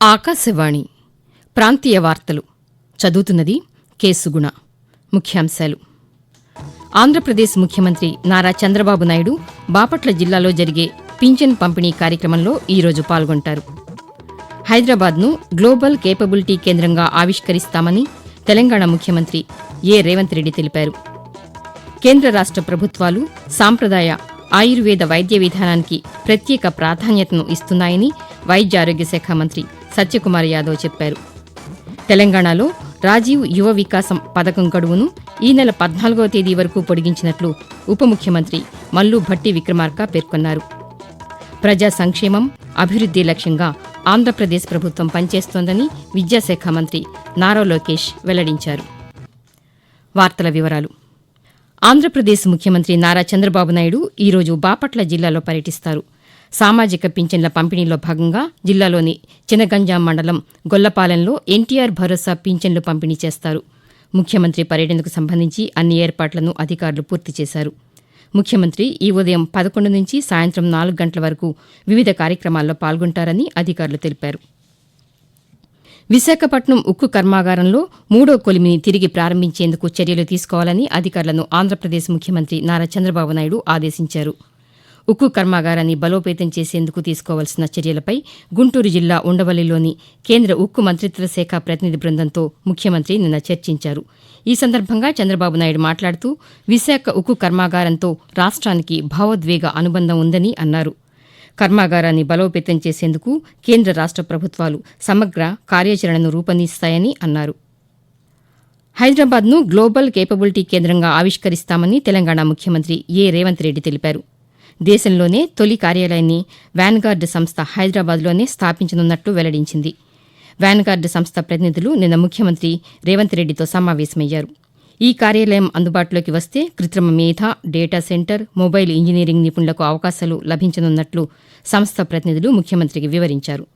ఆకాశవాణి ప్రాంతీయ వార్తలు. చదువుతున్నది కేసుగుణ ముఖ్యాంశాలు. ఆంధ్రప్రదేశ్ ముఖ్యమంత్రి నారా చంద్రబాబు నాయుడు బాపట్ల జిల్లాలో జరిగే పింఛన్ పంపిణీ కార్యక్రమంలో ఈరోజు పాల్గొంటారు. హైదరాబాద్ను గ్లోబల్ కేపబిలిటీ కేంద్రంగా ఆవిష్కరిస్తామని తెలంగాణ ముఖ్యమంత్రి ఏ రేవంత్ రెడ్డి తెలిపారు. కేంద్ర రాష్ట ప్రభుత్వాలు సాంప్రదాయ ఆయుర్వేద వైద్య విధానానికి ప్రత్యేక ప్రాధాన్యతను ఇస్తున్నాయని వైద్య ఆరోగ్య శాఖ మంత్రి సత్యకుమార్ యాదవ్ చెప్పారు. తెలంగాణలో రాజీవ్ యువ వికాసం పథకం గడువును ఈ నెల పద్నాలుగవ తేదీ వరకు పొడిగించినట్లు ఉప ముఖ్యమంత్రి మల్లు భట్టి విక్రమార్క పేర్కొన్నారు. ప్రజా సంక్షేమం అభివృద్ది లక్ష్యంగా ఆంధ్రప్రదేశ్ ప్రభుత్వం పనిచేస్తోందని విద్యాశాఖ మంత్రి నారా లోకేష్ వెల్లడించారు. వార్తల వివరాలు. ఆంధ్రప్రదేశ్ ముఖ్యమంత్రి నారా చంద్రబాబు నాయుడు ఈరోజు బాపట్ల జిల్లాలో పర్యటిస్తారు. సామాజిక పింఛన్ల పంపిణీలో భాగంగా జిల్లాలోని చినగంజాం మండలం గొల్లపాలెంలో ఎన్టీఆర్ భరోసా పింఛన్లు పంపిణీ చేస్తారు. ముఖ్యమంత్రి పర్యటనకు సంబంధించి అన్ని ఏర్పాట్లను అధికారులు పూర్తి చేశారు. ముఖ్యమంత్రి ఈ ఉదయం పదకొండు నుంచి సాయంత్రం నాలుగు గంటల వరకు వివిధ కార్యక్రమాల్లో పాల్గొంటారని అధికారులు తెలిపారు. విశాఖపట్నం ఉక్కు కర్మాగారంలో మూడో కొలిమిని తిరిగి ప్రారంభించేందుకు చర్యలు తీసుకోవాలని అధికారులను ఆంధ్రప్రదేశ్ ముఖ్యమంత్రి నారా చంద్రబాబు నాయుడు ఆదేశించారు. ఉక్కు కర్మాగారాన్ని బలోపేతం చేసేందుకు తీసుకోవాల్సిన చర్యలపై గుంటూరు జిల్లా ఉండవల్లిలోని కేంద్ర ఉక్కు మంత్రిత్వ శాఖ ప్రతినిధి బృందంతో ముఖ్యమంత్రి నిన్న చర్చించారు. ఈ సందర్భంగా చంద్రబాబు నాయుడు మాట్లాడుతూ విశాఖ ఉక్కు కర్మాగారంతో రాష్ట్రానికి భావోద్వేగ అనుబంధం ఉందని అన్నారు. కర్మాగారాన్ని బలోపేతం చేసేందుకు కేంద్ర రాష్ట ప్రభుత్వాలు సమగ్ర కార్యాచరణను రూపొందిస్తాయని అన్నారు. హైదరాబాద్ను గ్లోబల్ కేపబిలిటీ కేంద్రంగా ఆవిష్కరిస్తామని తెలంగాణ ముఖ్యమంత్రి ఏ. రేవంత్ రెడ్డి తెలిపారు. దేశంలోనే తొలి కార్యాలయాన్ని వ్యాన్గార్డ్ సంస్థ హైదరాబాద్లోనే స్థాపించనున్నట్లు వెల్లడించింది. వ్యాన్గార్డ్ సంస్థ ప్రతినిధులు నిన్న ముఖ్యమంత్రి రేవంత్ రెడ్డితో సమావేశమయ్యారు. ఈ కార్యాలయం అందుబాటులోకి వస్తే కృత్రిమ మేధ డేటా సెంటర్ మొబైల్ ఇంజనీరింగ్ నిపుణులకు అవకాశాలు లభించనున్నట్లు సంస్థ ప్రతినిధులు ముఖ్యమంత్రికి వివరించారు.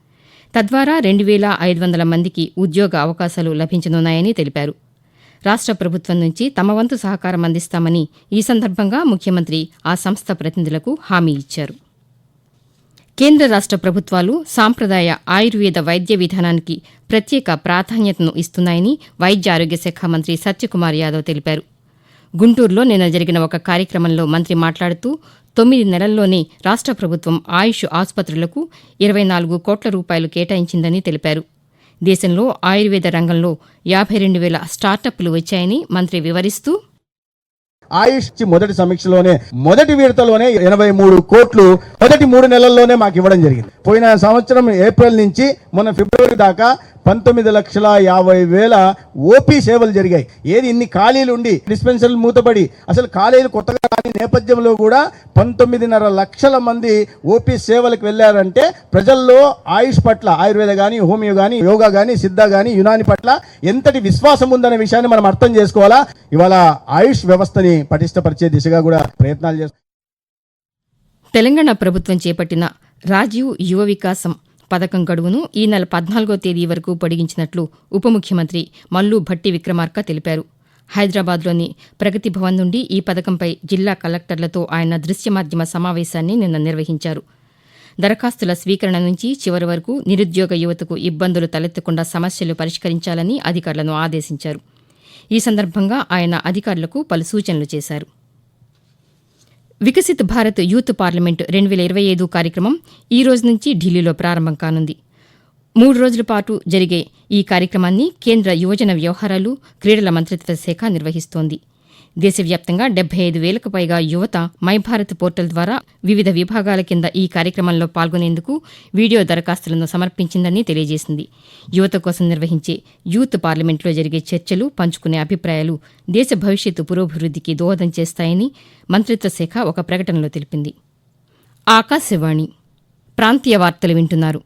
తద్వారా రెండు వేల ఐదు వందల మందికి ఉద్యోగ అవకాశాలు లభించనున్నాయని తెలిపారు. రాష్ట ప్రభుత్వం నుంచి తమ వంతు సహకారం అందిస్తామని ఈ సందర్భంగా ముఖ్యమంత్రి ఆ సంస్థ ప్రతినిధులకు హామీ ఇచ్చారు. కేంద్ర రాష్ట ప్రభుత్వాలు సాంప్రదాయ ఆయుర్వేద వైద్య విధానానికి ప్రత్యేక ప్రాధాన్యతను ఇస్తున్నాయని వైద్య ఆరోగ్య శాఖ మంత్రి సత్యకుమార్ యాదవ్ తెలిపారు. గుంటూరులో నిన్న జరిగిన ఒక కార్యక్రమంలో మంత్రి మాట్లాడుతూ తొమ్మిది నెలల్లోనే రాష్ట ప్రభుత్వం ఆయుష్ ఆసుపత్రులకు ఇరవై నాలుగు కోట్ల రూపాయలు కేటాయించిందని తెలిపారు. దేశంలో ఆయుర్వేద రంగంలో యాభై రెండు వేల స్టార్టప్లు వచ్చాయని మంత్రి వివరిస్తూ ఆయుష్ చి మొదటి సమీక్షలోనే మొదటి విడతలోనే ఎనభై మూడు కోట్లు మొదటి మూడు నెలల్లోనే మాకు ఇవ్వడం జరిగింది. పోయిన సంవత్సరం ఏప్రిల్ నుంచి మొన్న ఫిబ్రవరి దాకా పంతొమ్మిది లక్షల యాభై వేల ఓపీ సేవలు జరిగాయి. ఏది ఇన్ని ఖాళీలు ఉండి డిస్పెన్సరీలు మూతపడి అసలు ఖాళీలు కొత్తగా రాని నేపథ్యంలో కూడా పంతొమ్మిదిన్నర లక్షల మంది ఓపీ సేవలకు వెళ్ళారంటే ప్రజల్లో ఆయుష్ పట్ల ఆయుర్వేద కానీ హోమియో కానీ యోగా కానీ సిద్ధ కానీ యునాని పట్ల ఎంతటి విశ్వాసం ఉందనే విషయాన్ని మనం అర్థం చేసుకోవాలా? ఇవాళ ఆయుష్ వ్యవస్థని పటిష్టపరిచే దిశగా కూడా ప్రయత్నాలు చేస్తాం తెలంగాణ ప్రభుత్వం చేపట్టిన రాజీవ్ యువ వికాసం పథకం గడువును ఈ నెల పద్నాలుగో తేదీ వరకు పొడిగించినట్లు ఉప ముఖ్యమంత్రి మల్లు భట్టి విక్రమార్క తెలిపారు. హైదరాబాద్లోని ప్రగతి భవన్ నుండి ఈ పథకంపై జిల్లా కలెక్టర్లతో ఆయన దృశ్య మాధ్యమ సమావేశాన్ని నిన్న నిర్వహించారు. దరఖాస్తుల స్వీకరణ నుంచి చివరి వరకు నిరుద్యోగ యువతకు ఇబ్బందులు తలెత్తకుండా సమస్యలు పరిష్కరించాలని అధికారులను ఆదేశించారు. ఈ సందర్భంగా ఆయన అధికారులకు పలు సూచనలు చేశారు. వికసిత్ భారత్ యూత్ పార్లమెంట్ రెండు వేల ఇరవై ఐదు కార్యక్రమం ఈ రోజు నుంచి ఢిల్లీలో ప్రారంభం కానుంది. మూడు రోజుల పాటు జరిగే ఈ కార్యక్రమాన్ని కేంద్ర యువజన వ్యవహారాలు క్రీడల మంత్రిత్వ శాఖ నిర్వహిస్తోంది. దేశవ్యాప్తంగా డెబ్బై ఐదు వేలకు పైగా యువత మైభారత్ పోర్టల్ ద్వారా వివిధ విభాగాల కింద ఈ కార్యక్రమంలో పాల్గొనేందుకు వీడియో దరఖాస్తులను సమర్పించిందని తెలియజేసింది. యువత కోసం నిర్వహించే యూత్ పార్లమెంట్లో జరిగే చర్చలు పంచుకునే అభిప్రాయాలు దేశ భవిష్యత్తు పురోభివృద్ధికి దోహదం చేస్తాయని మంత్రిత్వ శాఖ ఒక ప్రకటనలో తెలిపింది. ఆకాశవాణి ప్రాంతీయ వార్తలు వింటున్నారు.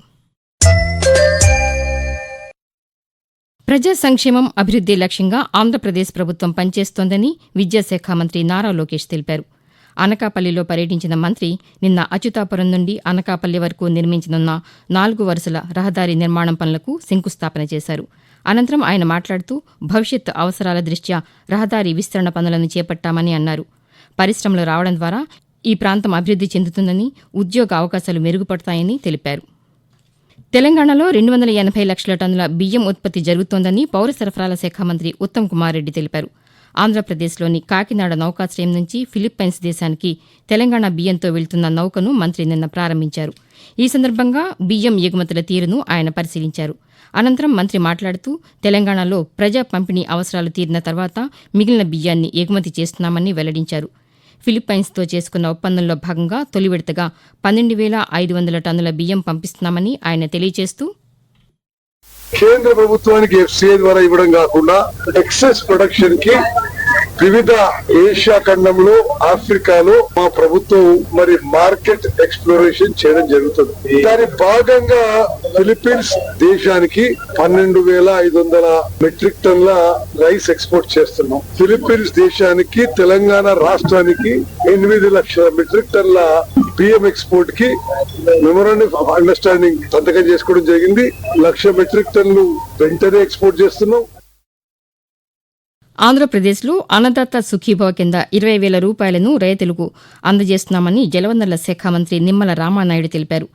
ప్రజా సంక్షేమం అభివృద్ది లక్ష్యంగా ఆంధ్రప్రదేశ్ ప్రభుత్వం పనిచేస్తోందని విద్యాశాఖ మంత్రి నారా లోకేష్ తెలిపారు. అనకాపల్లిలో పర్యటించిన మంత్రి నిన్న అచ్యుతాపురం నుండి అనకాపల్లి వరకు నిర్మించనున్న నాలుగు వరుసల రహదారి నిర్మాణం పనులకు శంకుస్థాపన చేశారు. అనంతరం ఆయన మాట్లాడుతూ భవిష్యత్ అవసరాల దృష్ట్యా రహదారి విస్తరణ పనులను చేపట్టామని అన్నారు. పరిశ్రమలు రావడం ద్వారా ఈ ప్రాంతం అభివృద్ది చెందుతుందని ఉద్యోగ అవకాశాలు మెరుగుపడతాయని తెలిపారు. తెలంగాణలో రెండు వందల ఎనభై లక్షల టన్నుల బియ్యం ఉత్పత్తి జరుగుతోందని పౌర సరఫరాల శాఖ మంత్రి ఉత్తమ్ కుమార్ రెడ్డి తెలిపారు. ఆంధ్రప్రదేశ్లోని కాకినాడ నౌకాశ్రయం నుంచి ఫిలిప్పైన్స్ దేశానికి తెలంగాణ బియ్యంతో వెళ్తున్న నౌకను మంత్రి నిన్న ప్రారంభించారు. ఈ సందర్భంగా బియ్యం ఎగుమతుల తీరును ఆయన పరిశీలించారు. అనంతరం మంత్రి మాట్లాడుతూ తెలంగాణలో ప్రజా పంపిణీ అవసరాలు తీరిన తర్వాత మిగిలిన బియ్యాన్ని ఎగుమతి చేస్తున్నామని వెల్లడించారు. ఫిలిప్పైన్స్తో చేసుకున్న ఒప్పందంలో భాగంగా తొలి విడతగా పన్నెండు వేల ఐదు వందల టన్నుల బియ్యం పంపిస్తున్నామని ఆయన తెలియజేస్తూ కేంద్ర ప్రభుత్వానికి ఎఫ్సీఐ ద్వారా ఇవ్వడం కాకుండా ఎక్సెస్ ప్రొడక్షన్కి వివిధ ఏషియా ఖండంలో ఆఫ్రికాలో మా ప్రభుత్వం మరి మార్కెట్ ఎక్స్ప్లోరేషన్ చేయడం జరుగుతుంది. దాని భాగంగా ఫిలిప్పీన్స్ దేశానికి పన్నెండు వేల ఐదు వందల మెట్రిక్ టన్ల రైస్ ఎక్స్పోర్ట్ చేస్తున్నాం. ఫిలిప్పీన్స్ దేశానికి తెలంగాణ రాష్ట్రానికి ఎనిమిది లక్షల మెట్రిక్ టన్ల బియ్యం ఎక్స్పోర్ట్కి మెమోరాండం ఆఫ్ అండర్స్టాండింగ్ సంతకం చేసుకోవడం జరిగింది. లక్ష మెట్రిక్ టన్లు వెంటనే ఎక్స్పోర్ట్ చేస్తున్నాం. ఆంధ్రప్రదేశ్లో అన్నదాత సుఖీభవ కింద ఇరవై వేల రూపాయలను రైతులకు అందజేస్తున్నామని జలవనరుల శాఖ మంత్రి నిమ్మల రామానాయుడు తెలిపారు.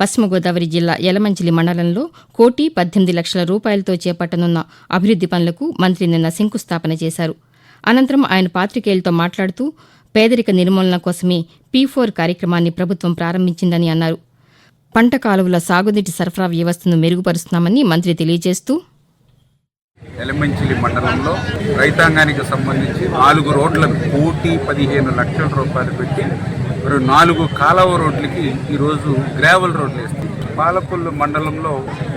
పశ్చిమ గోదావరి జిల్లా యలమంచిలి మండలంలో కోటి పద్దెనిమిది లక్షల రూపాయలతో చేపట్టనున్న అభివృద్ది పనులకు మంత్రి నిన్న శంకుస్థాపన చేశారు. అనంతరం ఆయన పాతికేయులతో మాట్లాడుతూ పేదరిక నిర్మూలన కోసమే పీ ఫోర్ కార్యక్రమాన్ని ప్రభుత్వం ప్రారంభించిందని అన్నారు. పంట కాలువల సాగునీటి సరఫరా వ్యవస్థను మెరుగుపరుస్తున్నామని మంత్రి తెలియజేస్తూ ఎలమంచిలి మండలంలో రైతాంగానికి సంబంధించి నాలుగు రోడ్లకు కోటి పదిహేను లక్షల రూపాయలు పెట్టి మరి నాలుగు కాలువ రోడ్లకి ఈరోజు గ్రావెల్ రోడ్లు వేస్తాం. పాలకొల్లు మండలంలో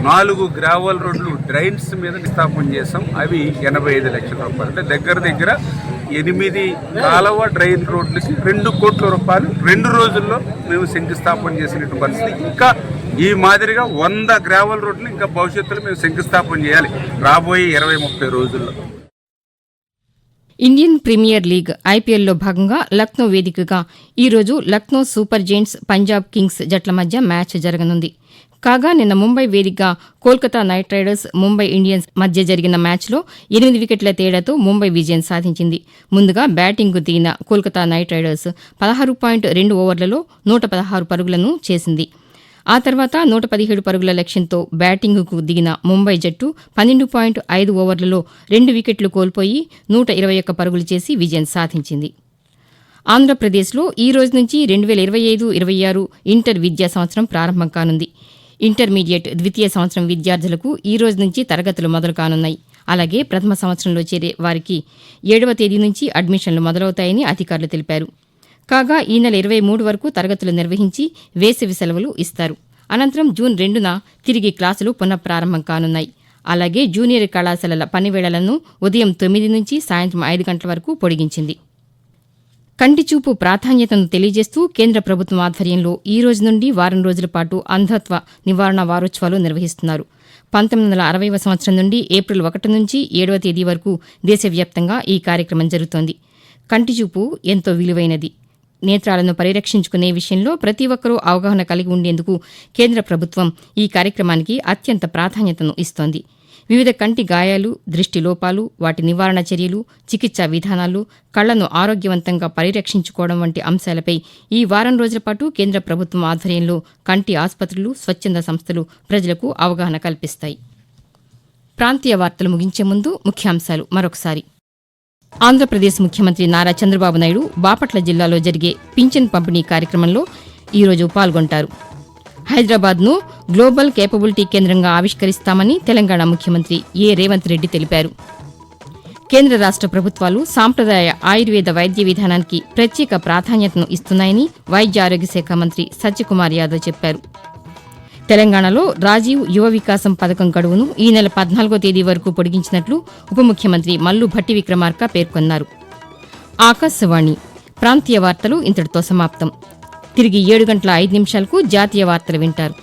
నాలుగు గ్రావెల్ రోడ్లు డ్రైన్స్ మీద స్థాపన చేసాం అవి ఎనభై ఐదు లక్షల రూపాయలు. అంటే దగ్గర దగ్గర ఎనిమిది కాలవ డ్రైన్ రోడ్లకి రెండు కోట్ల రూపాయలు రెండు రోజుల్లో మేము శంకుస్థాపన చేసినటువంటి పరిస్థితి. ఇంకా ఈ మాదిరిగా వంద గ్రావెల్ రోడ్లు ఇంకా భవిష్యత్తులో మేము శంకుస్థాపన చేయాలి. రాబోయే ఇరవై ముప్పై రోజుల్లో. ఇండియన్ ప్రీమియర్ లీగ్ ఐపీఎల్లో భాగంగా లక్నో వేదికగా ఈరోజు Lucknow Super Giants Punjab Kings జట్ల మధ్య మ్యాచ్ జరగనుంది. కాగా నిన్న ముంబై వేదికగా Kolkata Knight Riders Mumbai Indians మధ్య జరిగిన మ్యాచ్లో ఎనిమిది వికెట్ల తేడాతో ముంబై విజయం సాధించింది. ముందుగా బ్యాటింగ్కు దిగిన కోల్కతా నైట్ రైడర్స్ పదహారు పాయింట్ రెండు ఓవర్లలో నూట పదహారు పరుగులను చేసింది. ఆ తర్వాత నూట పదిహేడు పరుగుల లక్ష్యంతో బ్యాటింగ్కు దిగిన ముంబై జట్టు పన్నెండు పాయింట్ ఐదు ఓవర్లలో రెండు వికెట్లు కోల్పోయి నూట ఇరవై ఒక్క పరుగులు చేసి విజయం సాధించింది. ఆంధ్రప్రదేశ్లో ఈ రోజు నుంచి రెండు వేల ఇరవై ఐదు ఇరవై ఆరు ఇంటర్ విద్యా సంవత్సరం ప్రారంభం కానుంది. ఇంటర్మీడియట్ ద్వితీయ సంవత్సరం విద్యార్థులకు ఈ రోజు నుంచి తరగతులు మొదలు కానున్నాయి. అలాగే ప్రథమ సంవత్సరంలో చేరే వారికి ఏడవ తేదీ నుంచి అడ్మిషన్లు మొదలవుతాయని అధికారులు తెలిపారు. కాగా ఈ నెల ఇరవై మూడు వరకు తరగతులు నిర్వహించి వేసవి సెలవులు ఇస్తారు. అనంతరం జూన్ రెండున తిరిగి క్లాసులు పునఃప్రారంభం కానున్నాయి. అలాగే జూనియర్ కళాశాలల పనివేళలను ఉదయం తొమ్మిది నుంచి సాయంత్రం ఐదు గంటల వరకు పొడిగించింది. కంటిచూపు ప్రాధాన్యతను తెలియజేస్తూ కేంద్ర ప్రభుత్వం ఆధ్వర్యంలో ఈ రోజు నుండి వారం రోజుల పాటు అంధత్వ నివారణ వారోత్సవాలు నిర్వహిస్తున్నారు. పంతొమ్మిది వందల అరవైవ సంవత్సరం నుండి ఏప్రిల్ ఒకటి నుంచి ఏడవ తేదీ వరకు దేశవ్యాప్తంగా ఈ కార్యక్రమం జరుగుతోంది. కంటిచూపు ఎంతో విలువైనది. నేత్రాలను పరిరక్షించుకునే విషయంలో ప్రతి ఒక్కరూ అవగాహన కలిగి ఉండేందుకు కేంద్ర ప్రభుత్వం ఈ కార్యక్రమానికి అత్యంత ప్రాధాన్యతను ఇస్తోంది. వివిధ కంటి గాయాలు దృష్టి లోపాలు వాటి నివారణ చర్యలు చికిత్సా విధానాలు కళ్ళను ఆరోగ్యవంతంగా పరిరక్షించుకోవడం వంటి అంశాలపై ఈ వారం రోజుల పాటు కేంద్ర ప్రభుత్వం ఆధ్వర్యంలో కంటి ఆసుపత్రులు స్వచ్ఛంద సంస్థలు ప్రజలకు అవగాహన కల్పిస్తాయి. ప్రాంతీయ వార్తలు ముగించే ముందు ముఖ్యాంశాలు మరొకసారి. ఆంధ్రప్రదేశ్ ముఖ్యమంత్రి నారా చంద్రబాబు నాయుడు బాపట్ల జిల్లాలో జరిగే పింఛన్ పంపిణీ కార్యక్రమంలో ఈరోజు పాల్గొంటారు. హైదరాబాద్ను గ్లోబల్ కేపబిలిటీ కేంద్రంగా ఆవిష్కరిస్తామని తెలంగాణ ముఖ్యమంత్రి ఏ. రేవంత్ రెడ్డి తెలిపారు. కేంద్ర రాష్ట్ర ప్రభుత్వాలు సాంప్రదాయ ఆయుర్వేద వైద్య విధానానికి ప్రత్యేక ప్రాధాన్యతను ఇస్తున్నాయని వైద్య ఆరోగ్య శాఖ మంత్రి సత్యకుమార్ యాదవ్ చెప్పారు. తెలంగాణలో రాజీవ్ యువ వికాసం పథకం గడువును ఈ నెల పద్నాలుగో తేదీ వరకు పొడిగించినట్లు ఉప ముఖ్యమంత్రి మల్లు భట్టి విక్రమార్క పేర్కొన్నారు. ఆకాశవాణి ప్రాంతీయ వార్తలు ఇంతటితో సమాప్తం. తిరిగి ఏడు గంటల ఐదు నిమిషాలకు జాతీయ వార్తలు వింటారు.